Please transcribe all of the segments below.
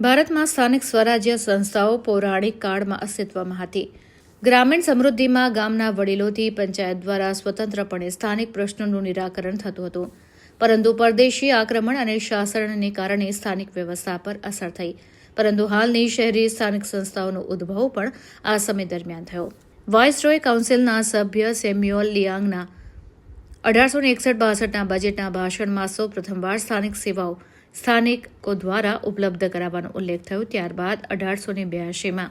ભારતમાં સ્થાનિક સ્વરાજ્ય સંસ્થાઓ પૌરાણિક કાળમાં અસ્તિત્વમાં હતી. ગ્રામીણ સમૃદ્ધિમાં ગામના વડીલોથી પંચાયત દ્વારા સ્વતંત્રપણે સ્થાનિક પ્રશ્નોનું નિરાકરણ થતું હતું. પરંતુ પરદેશી આક્રમણ અને શાસનને કારણે સ્થાનિક વ્યવસ્થા પર અસર થઈ. પરંતુ હાલની શહેરી સ્થાનિક સંસ્થાઓનો ઉદ્ભવ પણ આ સમય દરમિયાન થયો. વાઇસરોય કાઉન્સિલના સભ્ય સેમ્યુઅલ લિયાંગના અઢારસો ને એકસઠ બાસઠના બજેટના ભાષણમાં સૌ પ્રથમવાર સ્થાનિક સેવાઓ સ્થાનિકો દ્વારા ઉપલબ્ધ કરાવવાનો ઉલ્લેખ થયો ત્યારબાદ અઢારસો ને બ્યાસીમાં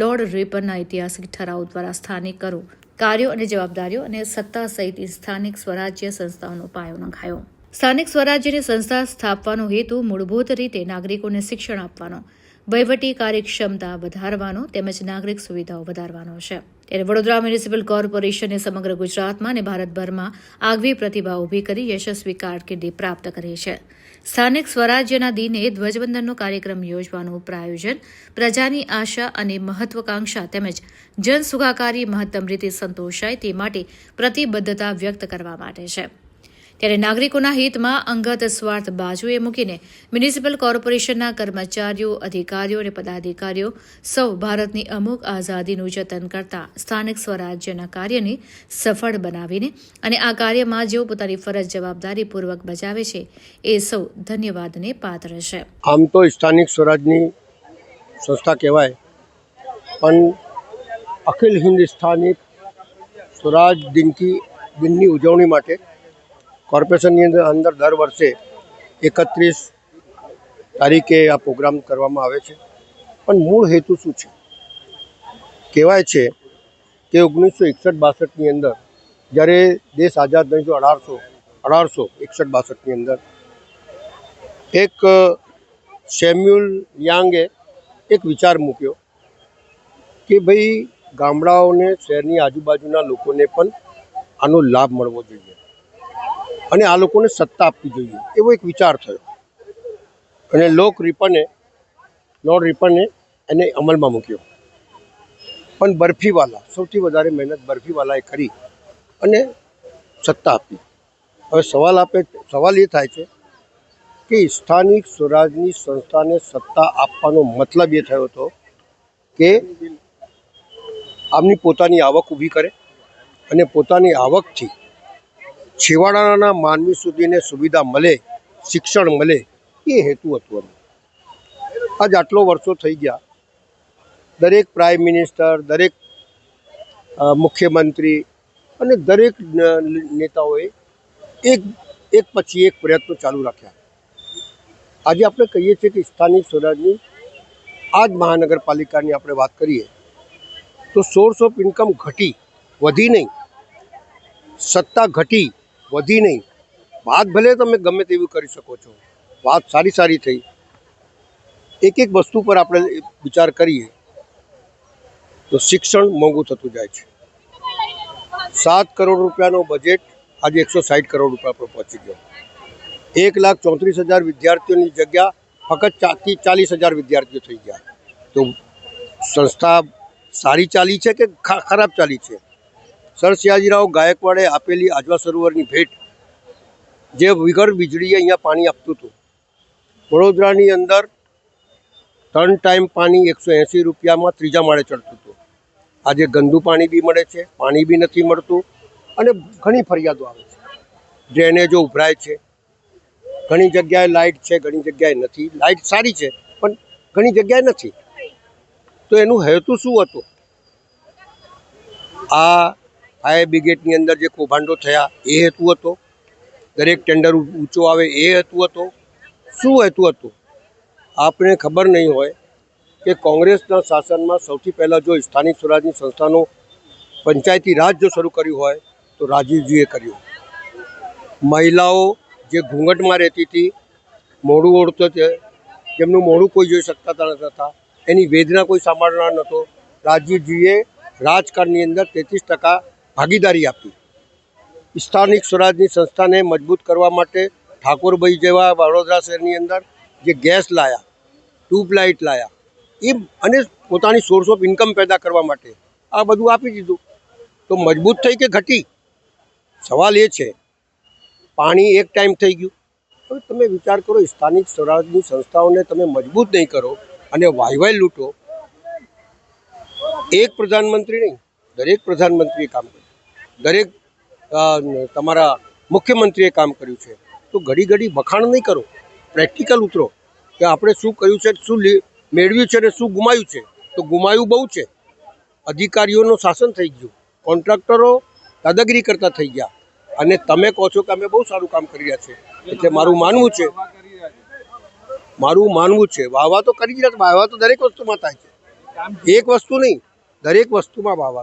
લોર્ડ રિપનના ઐતિહાસિક ઠરાવ દ્વારા સ્થાનિક કરો કાર્યો અને જવાબદારીઓ અને સત્તા સહિત સ્થાનિક સ્વરાજ્ય સંસ્થાઓનો પાયો નંખાયો. સ્થાનિક સ્વરાજ્યની સંસ્થા સ્થાપવાનો હેતુ મૂળભૂત રીતે નાગરિકોને શિક્ષણ આપવાનો વહીવટી કાર્યક્ષમતા વધારવાનો તેમજ નાગરિક સુવિધાઓ વધારવાનો છે. ત્યારે વડોદરા મ્યુનિસિપલ કોર્પોરેશને સમગ્ર ગુજરાતમાં અને ભારતભરમાં આગવી પ્રતિભા ઊભી કરી યશસ્વી કારકિર્દી પ્રાપ્ત કરી છે. સ્થાનિક સ્વરાજ્યના દિને ધ્વજવંદનનો કાર્યક્રમ યોજવાનું પ્રાયોજન, પ્રજાની આશા અને મહત્વાકાંક્ષા તેમજ જન સુખાકારી મહત્તમ રીતે સંતોષાય તે માટે પ્રતિબદ્ધતા વ્યક્ત કરવા માટે છે. ત્યારે નાગરિકોના હિતમાં અંગત સ્વાર્થ બાજુએ મૂકીને મ્યુનિસિપલ કોર્પોરેશનના કર્મચારીઓ, અધિકારીઓ અને પદાધિકારીઓ સૌ ભારતની અમુક આઝાદીનું જતન કરતા સ્થાનિક સ્વરાજ્યના કાર્યને સફળ બનાવીને અને આ કાર્યમાં જેઓ પોતાની ફરજ જવાબદારીપૂર્વક બજાવે છે, એ સૌ ધન્યવાદને પાત્ર છે. આમ તો સ્થાનિક સ્વરાજની સંસ્થા કહેવાય, પણ અખિલ હિન્દ સ્થાનિક સ્વરાજ દિનથી દિનની ઉજવણી માટે કોર્પોરેશનની અંદર અંદર દર વર્ષે એકત્રીસ તારીખે આ પ્રોગ્રામ કરવામાં આવે છે. પણ મૂળ હેતુ શું છે? કહેવાય છે કે ઓગણીસો એકસઠ બાસઠની અંદર જ્યારે દેશ આઝાદ થયો હતો અઢારસો અઢારસો એકસઠ બાસઠની અંદર, એક સેમ્યુઅલ યાંગે એક વિચાર મૂક્યો કે ભાઈ ગામડાઓને, શહેરની આજુબાજુના લોકોને પણ આનો લાભ મળવો જોઈએ. અને આ લોકોને સત્તા આપવી જોઈએ. એવો એક વિચાર થયો. અને લોક રિપને, લોર્ડ રિપને એને અમલમાં મૂક્યો. પણ બરફીવાલા, સૌથી વધારે મહેનત બરફીવાલાએ કરી અને સત્તા આપી. હવે સવાલ આપે, સવાલ એ થાય છે કે સ્થાનિક સ્વરાજની સંસ્થાને સત્તા આપવાનો મતલબ એ થયો હતો કે આમની પોતાની આવક ઊભી કરે અને પોતાની આવકથી છેવાડાના માનવી સુધીને સુવિધા મળે, શિક્ષણ મળે, એ હેતુ હતું આજ આટલો વર્ષો થઈ ગયા. દરેક પ્રાઇમ મિનિસ્ટર, દરેક મુખ્યમંત્રી અને દરેક નેતાઓએ એક એક પછી એક પ્રયત્નો ચાલુ રાખ્યા. આજે આપણે કહીએ છીએ કે સ્થાનિક સ્વરાજની આ જ મહાનગરપાલિકાની આપણે વાત કરીએ, તો સોર્સ ઓફ ઇન્કમ ઘટી, વધી નહીં. સત્તા ઘટી વધી નહીં. વાત ભલે તમે ગમે તેવી કરી શકો છો. વાત સારી સારી થઈ. એક એક વસ્તુ પર આપણે વિચાર કરીએ, તો શિક્ષણ મોંઘું થતું જાય છે. સાત કરોડ રૂપિયાનો બજેટ આજે એકસો સાઠ કરોડ રૂપિયા પર પહોંચી ગયો. એક લાખ ચોત્રીસ હજાર વિદ્યાર્થીઓની જગ્યા ફક્ત ચાથી ચાલીસ હજાર વિદ્યાર્થીઓ થઈ ગયા. તો સંસ્થા સારી ચાલી છે કે ખરાબ ચાલી છે? સર સિયાજીરાવ ગાયકવાડે આપેલી આજવા સરોવરની ભેટ જે વિગર વીજળીએ અહીંયા પાણી આપતું હતું. વડોદરાની અંદર ત્રણ ટાઈમ પાણી એકસો એંસી રૂપિયામાં ત્રીજા માળે ચડતું હતું. આજે ગંદુ પાણી બી મળે છે, પાણી બી નથી મળતું અને ઘણી ફરિયાદો આવે છે. ડ્રેનેજો ઉભરાય છે. ઘણી જગ્યાએ લાઇટ છે, ઘણી જગ્યાએ નથી. લાઇટ સારી છે, પણ ઘણી જગ્યાએ નથી. તો એનું હેતુ શું હતું? આ ફાયર બ્રિગેડની અંદર જે કૌભાંડો થયા એ હેતુ હતો. દરેક ટેન્ડર ઊંચો આવે એ હેતુ હતો. શું હેતુ હતું? આપણે ખબર નહીં હોય કે કોંગ્રેસના શાસનમાં સૌથી પહેલાં જો સ્થાનિક સ્વરાજની સંસ્થાનો પંચાયતી રાજ જો શરૂ કર્યું હોય તો રાજીવજીએ કર્યું. મહિલાઓ જે ઘૂંઘટમાં રહેતી હતી મોઢું ઓળતો છે, જેમનું મોઢું કોઈ જોઈ શકતા નતા, એની વેદના કોઈ સાંભળનાર નહોતો રાજીવજીએ રાજકારણની અંદર તેત્રીસ ટકા ભાગીદારી આપી. સ્થાનિક સ્વરાજની સંસ્થાને મજબૂત કરવા માટે ઠાકોરભાઈ જેવા વડોદરા શહેરની અંદર જે ગેસ લાયા ટ્યુબલાઇટ લાયા, એ અને પોતાની સોર્સ ઓફ ઇન્કમ પેદા કરવા માટે આ બધું આપી દીધું. તો મજબૂત થઈ કે ઘટી? સવાલ એ છે, પાણી એક ટાઈમ થઈ ગયું. હવે તમે વિચાર કરો, સ્થાનિક સ્વરાજની સંસ્થાઓને તમે મજબૂત નહીં કરો અને વાયવાય લૂંટો. એક પ્રધાનમંત્રી નહીં, દરેક પ્રધાનમંત્રીએ કામ કર્યું. દરેક તમારા મુખ્યમંત્રીએ કામ કર્યું છે. તો ઘડી ઘડી વખાણ નહીં કરો. પ્રેક્ટિકલ ઉતરો. કે આપણે શું કર્યું છે, શું મેળવ્યું છે અને શું ગુમાયું છે. તો ગુમાયું બહુ છે. અધિકારીઓનું શાસન થઈ ગયું. કોન્ટ્રાક્ટરો દાદાગીરી કરતા થઈ ગયા. અને તમે કહો છો કે અમે બહુ સારું કામ કરી રહ્યા છે એટલે મારું માનવું છે. મારું માનવું છે. વાહવા તો કરી રહ્યા વાહવા તો દરેક વસ્તુમાં થાય છે. એક વસ્તુ નહીં. દરેક વસ્તુમાં વાહવા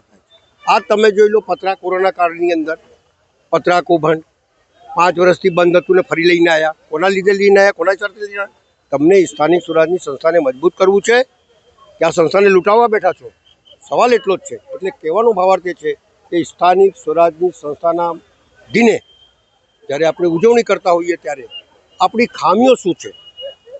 આ તમે જોઈ લો પતરા કોરોના કાળની અંદર. પતરા કૌભાંડ. પાંચ વર્ષથી બંધ હતું ને ફરી લઈને આવ્યા કોના લીધે લઈને આવ્યા કોના ચર્ચે લઈને આવ્યા તમને સ્થાનિક સ્વરાજની સંસ્થાને મજબૂત કરવું છે કે આ સંસ્થાને લૂંટાવવા બેઠા છો? સવાલ એટલો જ છે. એટલે કહેવાનો ભાવાર્થ એ છે કે સ્થાનિક સ્વરાજની સંસ્થાના દિને જ્યારે આપણે ઉજવણી કરતા હોઈએ ત્યારે આપણી ખામીઓ શું છે?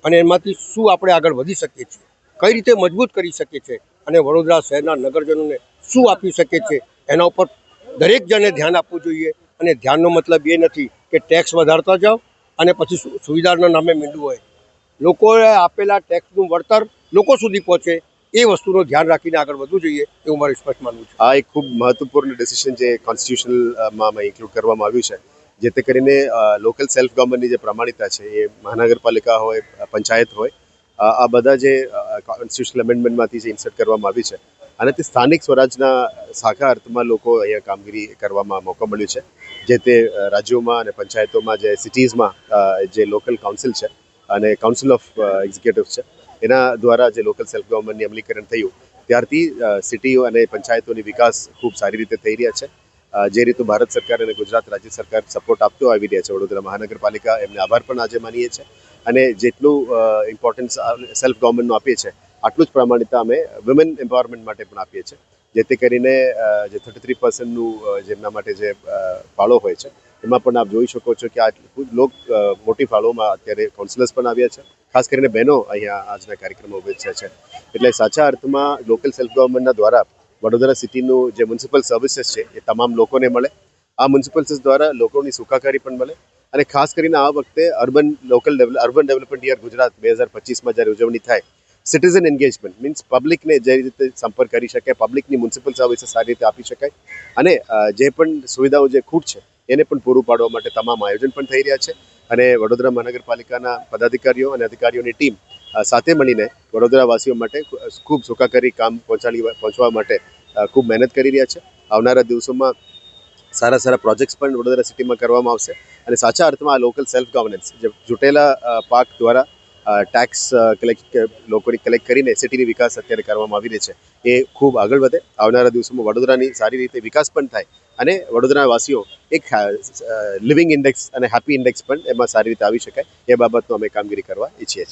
અને એમાંથી શું આપણે આગળ વધી શકીએ છીએ? કઈ રીતે મજબૂત કરી શકીએ છીએ? અને વડોદરા શહેરના નગરજનોને શું આપી શકે છે, એના ઉપર દરેક જણે ધ્યાન આપવું જોઈએ. અને ધ્યાનનો મતલબ એ નથી કે ટેક્સ વધારતા જાઓ અને પછી સુવિધાના નામે મીંડું હોય. લોકોએ આપેલા ટેક્સનું વળતર લોકો સુધી પહોંચે એ વસ્તુનું ધ્યાન રાખીને આગળ વધવું જોઈએ એવું મારું સ્પષ્ટ માનવું છે. આ એક ખૂબ મહત્વપૂર્ણ ડિસિઝન જે કોન્સ્ટિટ્યુશનલમાં ઇન્ક્લુડ કરવામાં આવ્યું છે, જેથી કરીને લોકલ સેલ્ફ ગવર્મેન્ટની જે પ્રમાણિકતા છે, એ મહાનગરપાલિકા હોય, પંચાયત હોય આ બધા જે કોન્સ્ટિટ્યુશનલ અમેન્ડમેન્ટમાંથી જે ઇન્સર્ટ કરવામાં આવી છે અને તે સ્થાનિક સ્વરાજના સાખા અર્થમાં લોકો અહીંયા કામગીરી કરવામાં મોકો મળ્યો છે. જે તે રાજ્યોમાં અને પંચાયતોમાં જે સિટીઝમાં જે લોકલ કાઉન્સિલ છે અને કાઉન્સિલ ઓફ એક્ઝિક્યુટિવ છે, એના દ્વારા જે લોકલ સેલ્ફ ગવર્મેન્ટની અમલીકરણ થયું, ત્યારથી સિટીઓ અને પંચાયતોની વિકાસ ખૂબ સારી રીતે થઈ રહ્યા છે. જે રીતનું ભારત સરકાર અને ગુજરાત રાજ્ય સરકાર સપોર્ટ આપતો આવી રહ્યા છે, વડોદરા મહાનગરપાલિકા એમને આભાર પણ આજે માનીએ છીએ. અને જેટલું ઇમ્પોર્ટન્સ સેલ્ફ ગવર્મેન્ટનું આપીએ છીએ, આટલું જ પ્રમાણિકતા અમે વિમેન એમ્પાવરમેન્ટ માટે પણ આપીએ છીએ. જેથી કરીને જે થર્ટી થ્રી પર્સન્ટનું જેમના માટે જે ફાળો હોય છે, એમાં પણ આપ જોઈ શકો છો કે આ લોક મોટી ફાળોમાં અત્યારે કાઉન્સિલર્સ પણ આવ્યા છે. ખાસ કરીને બહેનો અહીંયા આજના કાર્યક્રમમાં ઉભેચ્યા છે. એટલે સાચા અર્થમાં લોકલ સેલ્ફ ગવર્મેન્ટના દ્વારા વડોદરા સિટીનું જે મ્યુનિસિપલ સર્વિસીસ છે, એ તમામ લોકોને મળે. આ મ્યુનિસિપલ્સીસ દ્વારા લોકોની સુખાકારી પણ મળે. અને ખાસ કરીને આ વખતે urban local urban development year Gujarat બે હજાર પચીસમાં જ્યારે ઉજવણી થાય સિટીઝન એન્ગેજમેન્ટ મીન્સ પબ્લિકને જે રીતે સંપર્ક કરી શકાય પબ્લિકની મ્યુનિસિપલ સર્વિસીસ સારી રીતે આપી શકાય અને જે પણ સુવિધાઓ જે ખૂટ છે એને પણ પૂરું પાડવા માટે તમામ આયોજન પણ થઈ રહ્યા છે અને વડોદરા મહાનગરપાલિકાના પદાધિકારીઓ અને અધિકારીઓની ટીમ સાથે મળીને વડોદરાવાસીઓ માટે ખૂબ સુખાકારી કામ પહોંચાડી પહોંચવા માટે ખૂબ મહેનત કરી રહ્યા છે. આવનારા દિવસોમાં સારા સારા પ્રોજેક્ટ્સ પણ વડોદરા સિટીમાં કરવામાં આવશે. અને સાચા અર્થમાં આ લોકલ સેલ્ફ ગવર્નન્સ જે જૂટેલા પાક દ્વારા ટેક્સ કલેક્ટ લોકોની કલેક્ટ કરીને સિટીની વિકાસ અત્યારે કરવામાં આવી રહી છે. એ ખૂબ આગળ વધે. આવનારા દિવસોમાં વડોદરાની સારી રીતે વિકાસ પણ થાય અને વડોદરાવાસીઓ એક લિવિંગ ઇન્ડેક્સ અને હેપી ઇન્ડેક્સ પણ એમાં સારી રીતે આવી શકાય. એ બાબતનો અમે કામગીરી કરવા ઈચ્છીએ છીએ.